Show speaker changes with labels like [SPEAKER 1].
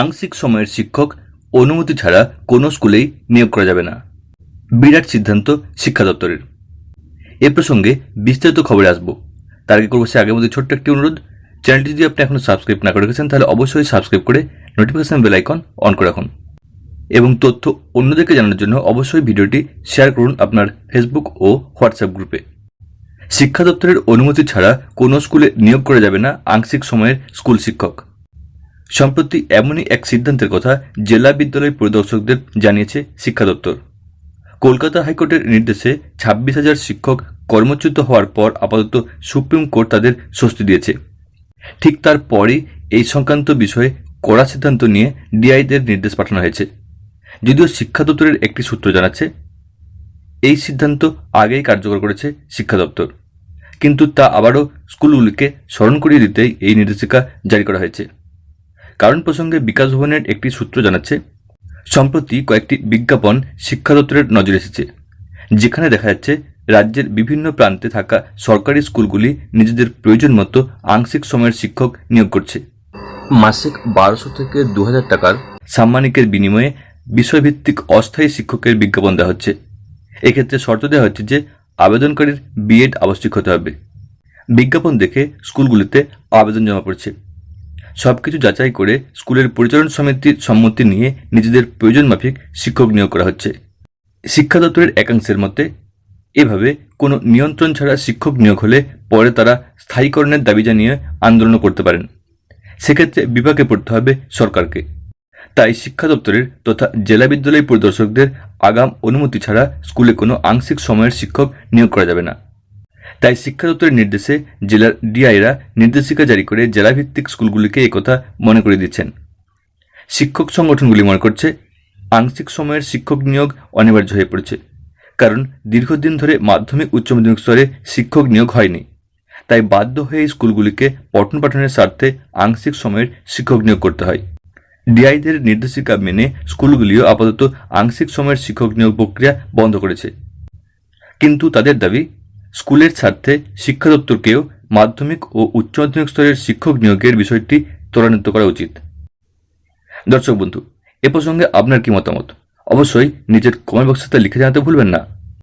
[SPEAKER 1] আংশিক সময়ের শিক্ষক অনুমতি ছাড়া কোনো স্কুলেই নিয়োগ করা যাবে না। বিরাট সিদ্ধান্ত শিক্ষা দপ্তরের। এ প্রসঙ্গে বিস্তারিত খবরে আসব। তার আগে করব সে আগের মধ্যে ছোট্ট একটি অনুরোধ। চ্যানেলটি যদি আপনি এখনও সাবস্ক্রাইব না করে রেখেছেন, তাহলে অবশ্যই সাবস্ক্রাইব করে নোটিফিকেশন বেল আইকন অন করে রাখুন। এবং তথ্য অন্যদেরকে জানানোর জন্য অবশ্যই ভিডিওটি শেয়ার করুন আপনার ফেসবুক ও হোয়াটসঅ্যাপ গ্রুপে শিক্ষা দপ্তরের অনুমতি ছাড়া কোনো স্কুলে নিয়োগ করা যাবে না আংশিক সময়ের স্কুল শিক্ষক। সম্প্রতি এমনই এক সিদ্ধান্তের কথা জেলা বিদ্যালয় পরিদর্শকদের জানিয়েছে শিক্ষা দপ্তর। কলকাতা হাইকোর্টের নির্দেশে ছাব্বিশ হাজার শিক্ষক কর্মচ্যুত হওয়ার পর আপাতত সুপ্রিম কোর্ট তাদের স্বস্তি দিয়েছে। ঠিক তারপরই এই সংক্রান্ত বিষয়ে কড়া সিদ্ধান্ত নিয়ে ডিআইদের নির্দেশ পাঠানো হয়েছে। যদিও শিক্ষা দপ্তরের একটি সূত্র জানাচ্ছে, এই সিদ্ধান্ত আগেই কার্যকর করেছে শিক্ষা দপ্তর। কিন্তু তা আবারও স্কুলগুলিকে স্মরণ করিয়ে দিতেই এই নির্দেশিকা জারি করা হয়েছে। কারণ প্রসঙ্গে বিকাশ ভবনের একটি সূত্র জানাচ্ছে, সম্প্রতি কয়েকটি বিজ্ঞাপন শিক্ষা দপ্তরের নজরে এসেছে, যেখানে দেখা যাচ্ছে রাজ্যের বিভিন্ন প্রান্তে থাকা সরকারি স্কুলগুলি নিজেদের প্রয়োজন মতো আংশিক সময়ের শিক্ষক নিয়োগ করছে। মাসিক বারোশো থেকে দু হাজার টাকার সাম্মানিকের বিনিময়ে বিষয়ভিত্তিক অস্থায়ী শিক্ষকের বিজ্ঞাপন দেওয়া হচ্ছে। এক্ষেত্রে শর্ত দেওয়া হচ্ছে যে আবেদনকারীর বিএড আবশ্যিক হতে হবে। বিজ্ঞাপন দেখে স্কুলগুলিতে আবেদন জমা পড়ছে। সবকিছু যাচাই করে স্কুলের পরিচালন সমিতির সম্মতি নিয়ে নিজেদের প্রয়োজন মাফিক শিক্ষক নিয়োগ করা হচ্ছে। শিক্ষা দপ্তরের একাংশের মতে, এভাবে কোনো নিয়ন্ত্রণ ছাড়া শিক্ষক নিয়োগ হলে পরে তারা স্থায়ীকরণের দাবি জানিয়ে আন্দোলন করতে পারেন। সেক্ষেত্রে বিপাকে পড়তে হবে সরকারকে। তাই শিক্ষা দপ্তরের তথা জেলা বিদ্যালয় পরিদর্শকদের আগাম অনুমতি ছাড়া স্কুলে কোনো আংশিক সময়ের শিক্ষক নিয়োগ করা যাবে না। তাই শিক্ষা দপ্তরের নির্দেশে জেলার ডিআইরা নির্দেশিকা জারি করে জেলাভিত্তিক স্কুলগুলিকে একথা মনে করে দিচ্ছেন। শিক্ষক সংগঠনগুলি মনে করছে, আংশিক সময়ের শিক্ষক নিয়োগ অনিবার্য হয়ে পড়েছে, কারণ দীর্ঘদিন ধরে মাধ্যমিক উচ্চ মাধ্যমিক স্তরে শিক্ষক নিয়োগ হয়নি। তাই বাধ্য হয়ে স্কুলগুলিকে পঠন পাঠনের স্বার্থে আংশিক সময়ের শিক্ষক নিয়োগ করতে হয়। ডিআইদের নির্দেশিকা মেনে স্কুলগুলিও আপাতত আংশিক সময়ের শিক্ষক নিয়োগ প্রক্রিয়া বন্ধ করেছে। কিন্তু তাদের দাবি স্কুলের স্বার্থে শিক্ষা দপ্তরকেও মাধ্যমিক ও উচ্চ মাধ্যমিক স্তরের শিক্ষক নিয়োগের বিষয়টি ত্বরান্বিত করা উচিত। দর্শক বন্ধু, এ প্রসঙ্গে আপনার কি মতামত? অবশ্যই নিজের কমেন্ট বক্সে লিখে জানাতে ভুলবেন না।